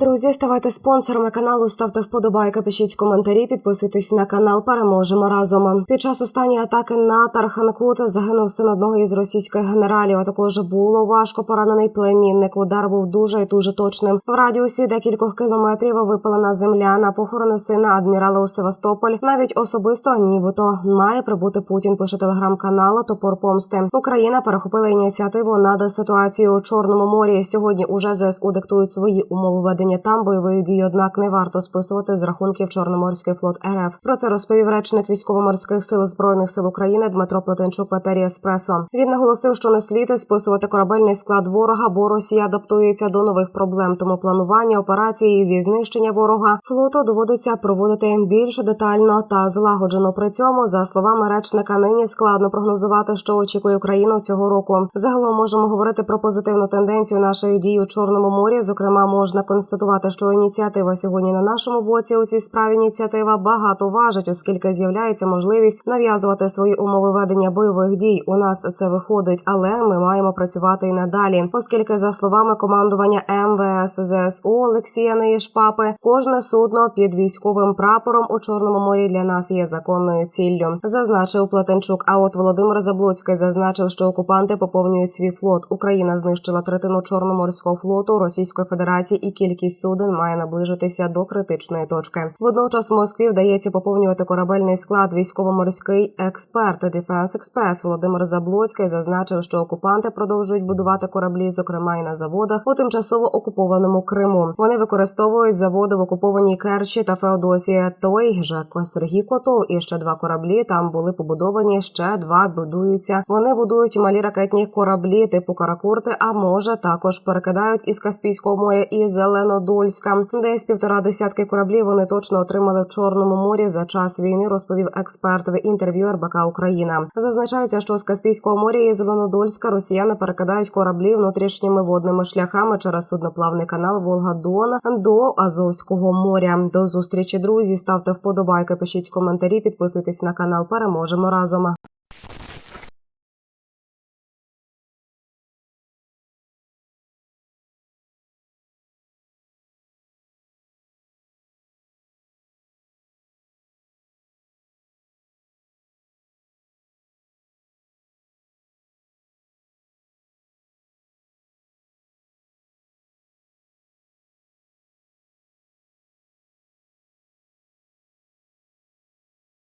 Друзі, ставайте спонсорами каналу, ставте вподобайки, пишіть коментарі, підписуйтесь на канал. Переможемо разом. Під час останньої атаки на Тарханкут загинув син одного із російських генералів. А також було важко поранений племінник. Удар був дуже і дуже точним. В радіусі декількох кілометрів випалена земля на похорони сина адмірала у Севастополь. Навіть особисто, нібито має прибути Путін. Пише телеграм-канал Топор Помсти. Україна перехопила ініціативу над ситуацією у Чорному морі. Сьогодні уже ЗСУ диктують свої умови ведення там бойових дій. Однак не варто списувати з рахунків Чорноморський флот РФ. Про це розповів речник військово-морських сил збройних сил України Дмитро Плетенчук в етері Еспресо. Він наголосив, що не слід списувати корабельний склад ворога, бо Росія адаптується до нових проблем. Тому планування операції зі знищення ворога флоту доводиться проводити більш детально та злагоджено. При цьому, за словами речника, нині складно прогнозувати, що очікує Україну цього року. Загалом можемо говорити про позитивну тенденцію наших дій у Чорному морі. Зокрема, можна констатувати, що ініціатива сьогодні на нашому боці у цій справі ініціатива багато важить, оскільки з'являється можливість нав'язувати свої умови ведення бойових дій. У нас це виходить, але ми маємо працювати і надалі, оскільки, за словами командування МВС ЗСУ Олексія Неєшпапи, кожне судно під військовим прапором у Чорному морі для нас є законною ціллю. Зазначив Платенчук. А от Володимир Заблоцький зазначив, що окупанти поповнюють свій флот. Україна знищила третину Чорноморського флоту Російської Федерації, і кількість суден має наближитися до критичної точки. Водночас Москві вдається поповнювати корабельний склад. Військово-морський експерт Defense Express Володимир Заблоцький зазначив, що окупанти продовжують будувати кораблі, зокрема і на заводах у тимчасово окупованому Криму. Вони використовують заводи в окупованій Керчі та Феодосії. Той же Сергій Котов і ще два кораблі там були побудовані. Ще два будуються. Вони будують малі ракетні кораблі типу Каракурти. А може також перекидають із Каспійського моря і Зеленодольська. Десь півтора десятки кораблів вони точно отримали в Чорному морі за час війни. Розповів експерт в інтерв'ю РБК Україна. Зазначається, що з Каспійського моря і Зеленодольська росіяни перекидають кораблі внутрішніми водними шляхами через судноплавний канал Волга Дон до Азовського моря. До зустрічі, друзі. Ставте вподобайки, пишіть коментарі, підписуйтесь на канал. Переможемо разом.